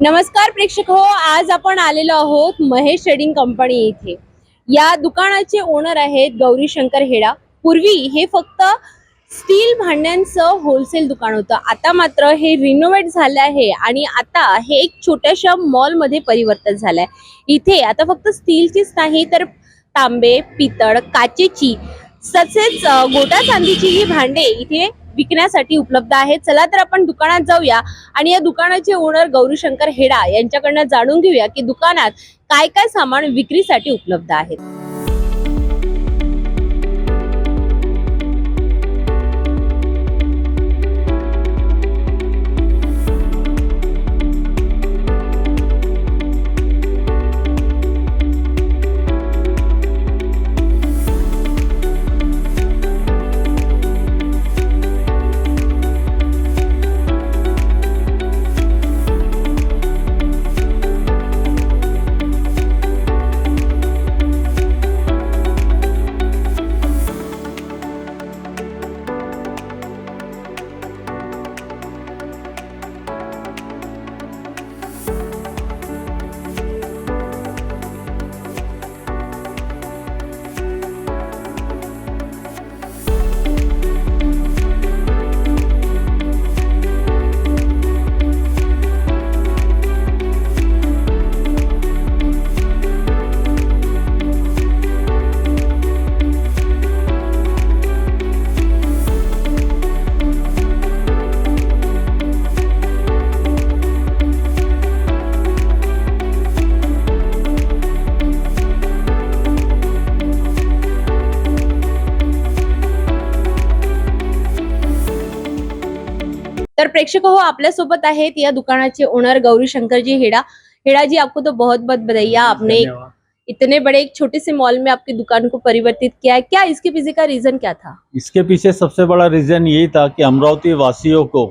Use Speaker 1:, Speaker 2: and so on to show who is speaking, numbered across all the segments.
Speaker 1: नमस्कार प्रेक्षक हो आज आपण आलेलो आहोत महेश ट्रेडिंग कंपनी इथे. या दुकानाचे ओनर आहेत गौरी शंकर हेडा. पूर्वी हे फक्त स्टील भांड्यांचं होलसेल दुकान होतं. आता मात्र हे रिनोव्हेट झालं आहे आणि आता हे एक छोट्याशा मॉलमध्ये परिवर्तन झालं आहे इथे आता फक्त स्टीलचीच नाही तर तांबे पितळ काचेची तसेच गोटा चांदीची ही भांडे इथे विकण्यासाठी उपलब्ध आहेत. चला तर आपण दुकानात जाऊया. आणि या दुकानाचे ओनर गौरीशंकर हेडा यांच्याकडनं जाणून घेऊया की दुकानात काय काय सामान विक्रीसाठी उपलब्ध आहेत. प्रेक्षक हो आपल्यासोबत आहेत या दुकानाचे ओनर गौरी शंकर जी हेडा. हेडा जी आपको तो बहुत बहुत बधाइया आपने इतने बड़े एक छोटे से मॉल में आपकी दुकान को परिवर्तित किया है। क्या इसके पीछे का रीजन क्या था?
Speaker 2: इसके पीछे सबसे बड़ा रीजन यही था कि अमरावती वासियों को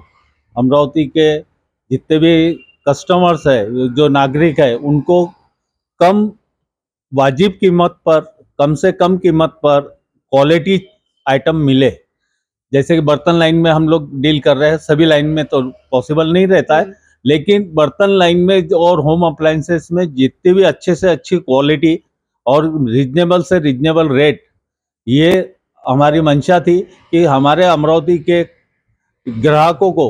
Speaker 2: अमरावती के जितने भी कस्टमर्स है जो नागरिक है उनको कम वाजिब कीमत पर कम से कम कीमत पर क्वालिटी आइटम मिले। जैसे कि बर्तन लाइन में हम लोग डील कर रहे हैं सभी लाइन में तो पॉसिबल नहीं रहता है लेकिन बर्तन लाइन में और होम अप्लायंसेस में जितनी भी अच्छे से अच्छी क्वालिटी और रिजनेबल से रिजनेबल रेट ये हमारी मंशा थी कि हमारे अमरावती के ग्राहकों को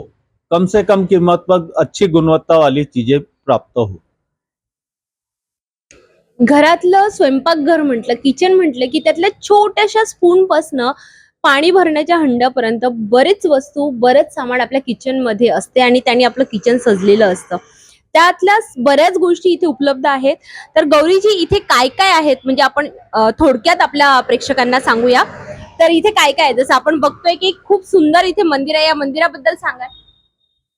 Speaker 2: कम से कम कीमत पर अच्छी गुणवत्ता वाली चीज़ें प्राप्त हो।
Speaker 1: घरातलं स्वयंपाकघर म्हटलं किचन म्हटलं की त्यातल्या छोट्याशा स्पून पासनं पाणी भरण्याच्या हंड्यापर्यंत बरेच वस्तू बरेच सामान आपल्या किचनमध्ये असते आणि त्यांनी आपलं किचन सजलेलं असतं. त्यातल्या बऱ्याच गोष्टी इथे उपलब्ध आहेत. तर गौरीजी इथे काय काय आहेत? म्हणजे आपण थोडक्यात आपल्या प्रेक्षकांना सांगूया. तर इथे काय काय आहे? जसं आपण बघतोय की खूप सुंदर इथे मंदिर आहे. या मंदिराबद्दल सांगा.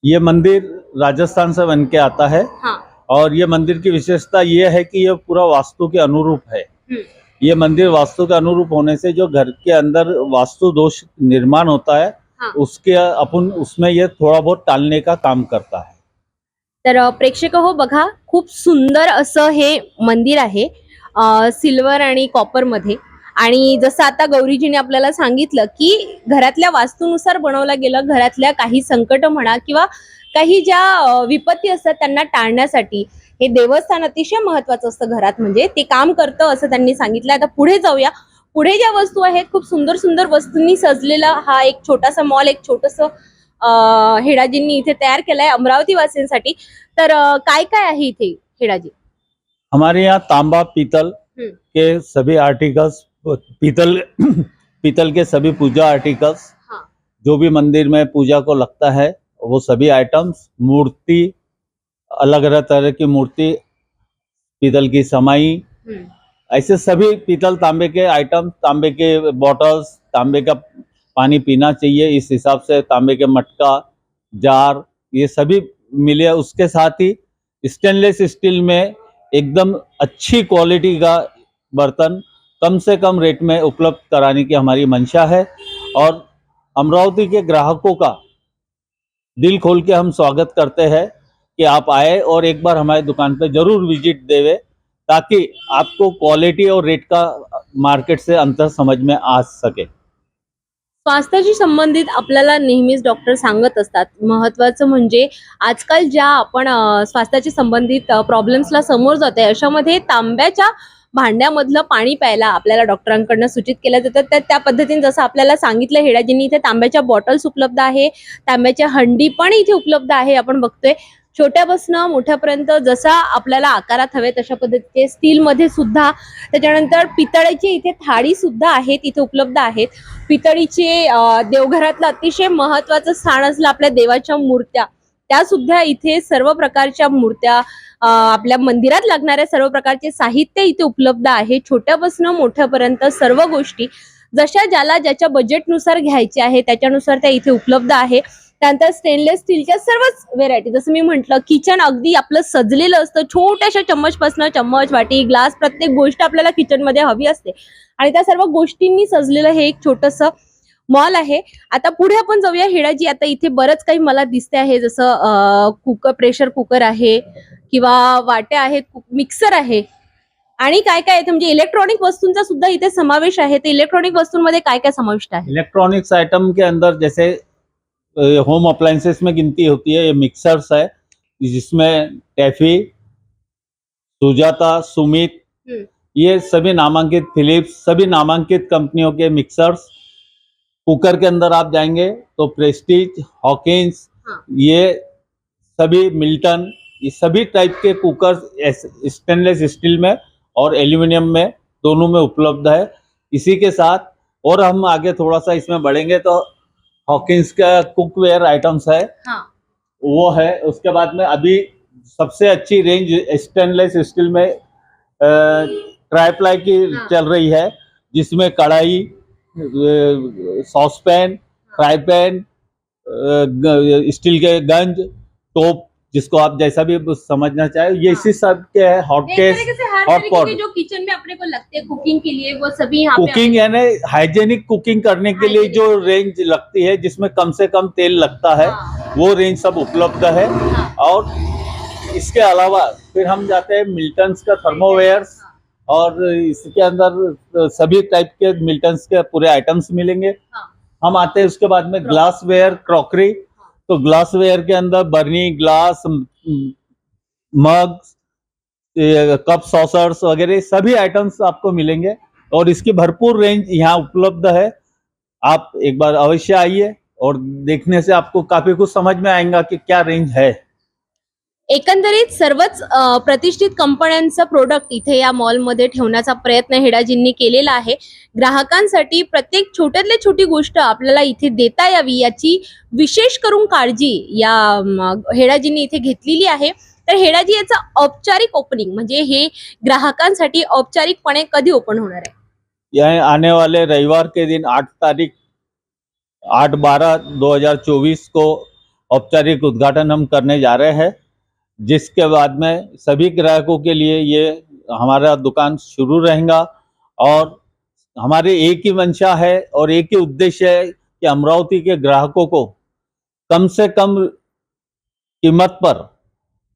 Speaker 2: ये मंदिर राजस्थान से बन के आता है।
Speaker 1: हाँ.
Speaker 2: और ये मंदिर की विशेषता ये है कि ये पूरा वास्तु के अनुरूप है। ये मंदिर वास्तु के अनुरूप होने से जो घर के अंदर वास्तु दोष निर्माण होता है
Speaker 1: हाँ।
Speaker 2: उसके अपन उसमें ये थोड़ा बहुत टालने का काम करता है।
Speaker 1: तर प्रेक्षक हो बघा खूप सुंदर असं हे मंदिर आहे सिल्वर आणि कॉपरमध्ये. आणि जसं आता गौरीजीने आपल्याला सांगितलं की घरातल्या वास्तूनुसार बनवलं गेलं घरातल्या काही संकट म्हणा किंवा काही ज्या विपत्ती असतात त्यांना टाळण्यासाठी. हे देवस्थान अतिशय महत्वाचं असतं घरात. म्हणजे ते काम करतं असं त्यांनी सांगितलं. आता पुढे जाऊया. पुढे ज्या वस्तू आहेत खूप सुंदर सुंदर वस्तूंनी सजलेला हा एक छोटासा मॉल एक छोटस हेडाजींनी इथे तयार केलाय अमरावती वासियांसाठी तर काय काय आहे इथे हेडाजी?
Speaker 2: हमारे यहाँ तांबा पीतल
Speaker 1: हम्म।
Speaker 2: के सभी आर्टिकल्स पीतल पीतल के सभी पूजा आर्टिकल्स
Speaker 1: हाँ।
Speaker 2: जो भी मंदिर में पूजा को लगता है वो सभी आइटम्स मूर्ति अलग अलग तरह की मूर्ति पीतल की समाई। ऐसे सभी पीतल तांबे के आइटम तांबे के बॉटल्स तांबे का पानी पीना चाहिए। इस हिसाब से तांबे के मटका जार ये सभी मिले। उसके साथ ही स्टेनलेस स्टील में एकदम अच्छी क्वालिटी का बर्तन कम से कम रेट में उपलब्ध कराने की हमारी मंशा है। और अमरावती के ग्राहकों का दिल खोल के हम स्वागत करते हैं। कि आप आए और एक बार हमारे दुकान पे जरूर विजिट देवे ताकि आपको क्वालिटी और रेट का मार्केट से अंतर समझ में आ सके।
Speaker 1: स्वास्थ्याशी संबंधित आपल्याला नेहमीच डॉक्टर सांगत असतात. महत्वाचं म्हणजे आजकाल ज्या आपण स्वास्थ्याशी संबंधित प्रॉब्लेम्सला समोर जाते अशामध्ये तांब्याच्या भांड्यामधलं पाणी प्यायला आपल्याला डॉक्टरांकडनं सूचित केलं जातं. तर त्या पद्धतीने जसं आपल्याला सांगितलं हेडाजींनी इथे तांब्याच्या बॉटल्स उपलब्ध आहे तांब्याच्या हंडी पण इथे उपलब्ध आहे आपण बघतोय. छोट्यापासनं मोठ्यापर्यंत जसा आपल्याला आकारात हवे तशा पद्धतीचे स्टीलमध्ये सुद्धा. त्याच्यानंतर पितळेची इथे थाळी सुद्धा आहेत इथे उपलब्ध आहेत. पितळीचे देवघरातलं अतिशय महत्वाचं स्थान असलं आपल्या देवाच्या मूर्त्या. त्या सुद्धा इथे सर्व प्रकारच्या मूर्त्या आपल्या मंदिरात लागणाऱ्या सर्व प्रकारचे साहित्य इथे उपलब्ध आहे. छोट्यापासून मोठ्यापर्यंत सर्व गोष्टी जशा ज्याला ज्याच्या बजेटनुसार घ्यायचे आहे त्याच्यानुसार त्या इथे उपलब्ध आहे. त्यानंतर स्टेनलेस स्टीलच्या सर्वच व्हेरायटी जसं मी म्हटलं किचन अगदी आपलं सजलेलं असतं. छोट्याशा चम्मचपासनं चम्मच वाटी ग्लास प्रत्येक गोष्ट आपल्याला किचनमध्ये हवी असते. आणि त्या सर्व गोष्टींनी सजलेलं हे एक छोटस मॉल आहे. आता पुढे आपण जाऊया. हिडाजी आता इथे बरंच काही मला दिसते आहे. जसं कुकर प्रेशर कुकर आहे किंवा वाट्या आहेत मिक्सर आहे. आणि काय काय म्हणजे इलेक्ट्रॉनिक वस्तूंचा सुद्धा इथे समावेश आहे. तर इलेक्ट्रॉनिक वस्तूंमध्ये काय काय समाविष्ट आहे?
Speaker 2: इलेक्ट्रॉनिक्स आइटम के अंदर जैसे होम अप्लायंसेस में गिनती होती है ये मिक्सर्स है जिसमें टैफी सुजाता सुमित। ये सभी नामांकित फिलिप्स सभी नामांकित कंपनियों के मिक्सर्स कुकर के अंदर आप जाएँगे तो प्रेस्टीज हॉकिंस
Speaker 1: हाँ।
Speaker 2: ये सभी मिल्टन ये सभी टाइप के कुकर स्टेनलेस स्टील में और एल्यूमिनियम में दोनों में उपलब्ध है इसी के साथ और हम आगे थोड़ा सा इसमें बढ़ेंगे तो हॉकिंस का कुकवेयर आइटम्स है।
Speaker 1: हाँ।
Speaker 2: वो है। उसके बाद में अभी सबसे अच्छी रेंज स्टेनलेस स्टील में ट्राईप्लाई की
Speaker 1: हाँ।
Speaker 2: चल रही है जिसमें कढ़ाई sauce pan fry pan steel के गंज टोप जिसको आप जैसा भी समझना चाहे ये इसी सब के है हॉट केस pot।
Speaker 1: के जो किचन में अपने को लगते हैं कुकिंग के लिए वो सभी यहाँ
Speaker 2: कुकिंग यानी हाइजेनिक कुकिंग करने के लिए जो रेंज लगती है जिसमें कम से कम तेल लगता है
Speaker 1: हाँ,
Speaker 2: वो रेंज सब उपलब्ध है।
Speaker 1: हाँ,
Speaker 2: और इसके अलावा फिर हम जाते हैं मिल्टन्स का थर्मोवेयर्स और इसके अंदर सभी टाइप के मिल्टन्स के पूरे आइटम्स मिलेंगे।
Speaker 1: हाँ।
Speaker 2: हम आते हैं उसके बाद में ग्लास वेयर क्रॉकरी तो ग्लासवेयर के अंदर बर्नी ग्लास मग कप सॉसर्स वगैरह सभी आइटम्स आपको मिलेंगे। और इसकी भरपूर रेंज यहाँ उपलब्ध है। आप एक बार अवश्य आइए और देखने से आपको काफ़ी कुछ समझ में आएगा कि क्या रेंज है।
Speaker 1: एकंदरीत सर्वच प्रतिष्ठित कंपन्यांचं प्रोडक्ट इथे या मॉलमध्ये ठेवण्याचा प्रयत्न हेडाजींनी केलेला आहे. ग्राहकांसाठी प्रत्येक छोट्यातली छोटी गोष्ट आपल्याला इथे देता यावी याची विशेष करून काळजी या हेडाजींनी इथे घेतलेली आहे. तर हेडाजी याचं औपचारिक ओपनिंग म्हणजे हे ग्राहकांसाठी औपचारिकपणे कधी ओपन होणार आहे?
Speaker 2: यह आने वाले रविवार के दिन आठ तारीख आठ बारह दो हजार चौबीस को औपचारिक उद्घाटन हम करने जा रहे हैं। जिसके बाद में सभी ग्राहकों के लिए ये हमारा दुकान शुरू रहेगा और हमारे एक ही मंशा है और एक ही उद्देश्य है कि अमरावती के ग्राहकों को कम से कम कीमत पर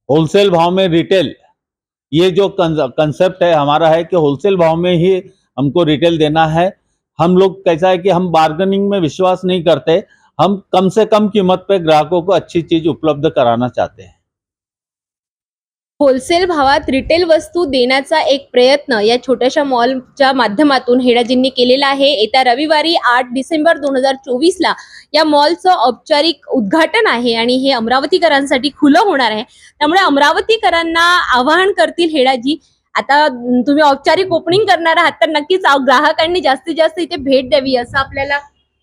Speaker 2: होलसेल भाव में रिटेल, ये जो कंसेप्ट है हमारा है कि होलसेल भाव में ही हमको रिटेल देना है। हम लोग, कैसा है कि हम बार्गेनिंग में विश्वास नहीं करते, हम कम से कम कीमत पे ग्राहकों को अच्छी चीज़ उपलब्ध कराना चाहते हैं।
Speaker 1: होलसेल भावात रिटेल वस्तू देण्याचा एक प्रयत्न या छोट्याशा मॉलच्या माध्यमातून हेडाजींनी केलेला आहे. येत्या रविवारी आठ डिसेंबर दोन हजार चोवीसला या मॉलचं औपचारिक उद्घाटन आहे आणि हे अमरावतीकरांसाठी खुलं होणार आहे. त्यामुळे अमरावतीकरांना आवाहन करतील हेडाजी आता तुम्ही औपचारिक ओपनिंग करणार आहात तर नक्कीच ग्राहकांनी जास्तीत जास्त इथे भेट द्यावी असं आपल्याला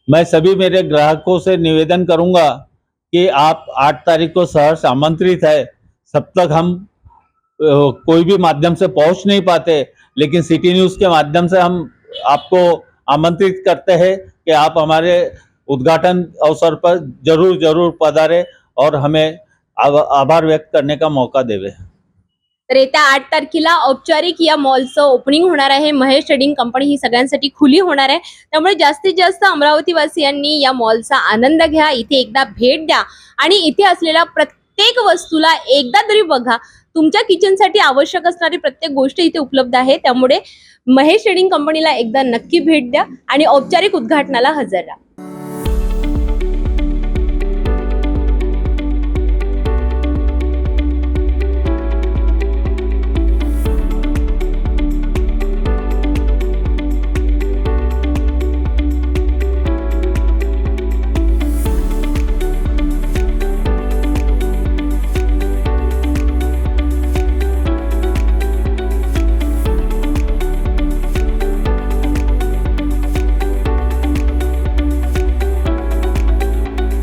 Speaker 2: मैं सभी मेरे ग्राहकों से निवेदन करूंगा कि आप आठ तारीख को सहर्ष आमंत्रित है। सब तक हम कोई भी माध्यम से पहुंच नहीं पाते लेकिन सिटी न्यूज के माध्यम से हम आपको आमंत्रित करते हैं कि आप हमारे उद्घाटन अवसर पर जरूर जरूर पधारे और हमें आभार व्यक्त करने का मौका देवे।
Speaker 1: तर येत्या आठ तारखेला औपचारिक या मॉलचं ओपनिंग होणार आहे. महेश ट्रेडिंग कंपनी ही सगळ्यांसाठी खुली होणार आहे. त्यामुळे जास्तीत जास्त अमरावतीवासियांनी या मॉलचा आनंद घ्या इथे एकदा भेट द्या आणि इथे असलेल्या प्रत्येक वस्तूला एकदा तरी बघा. तुमच्या किचनसाठी आवश्यक असणारी प्रत्येक गोष्ट इथे उपलब्ध आहे. त्यामुळे महेश ट्रेडिंग कंपनीला एकदा नक्की भेट द्या आणि औपचारिक उद्घाटनाला हजर राहा.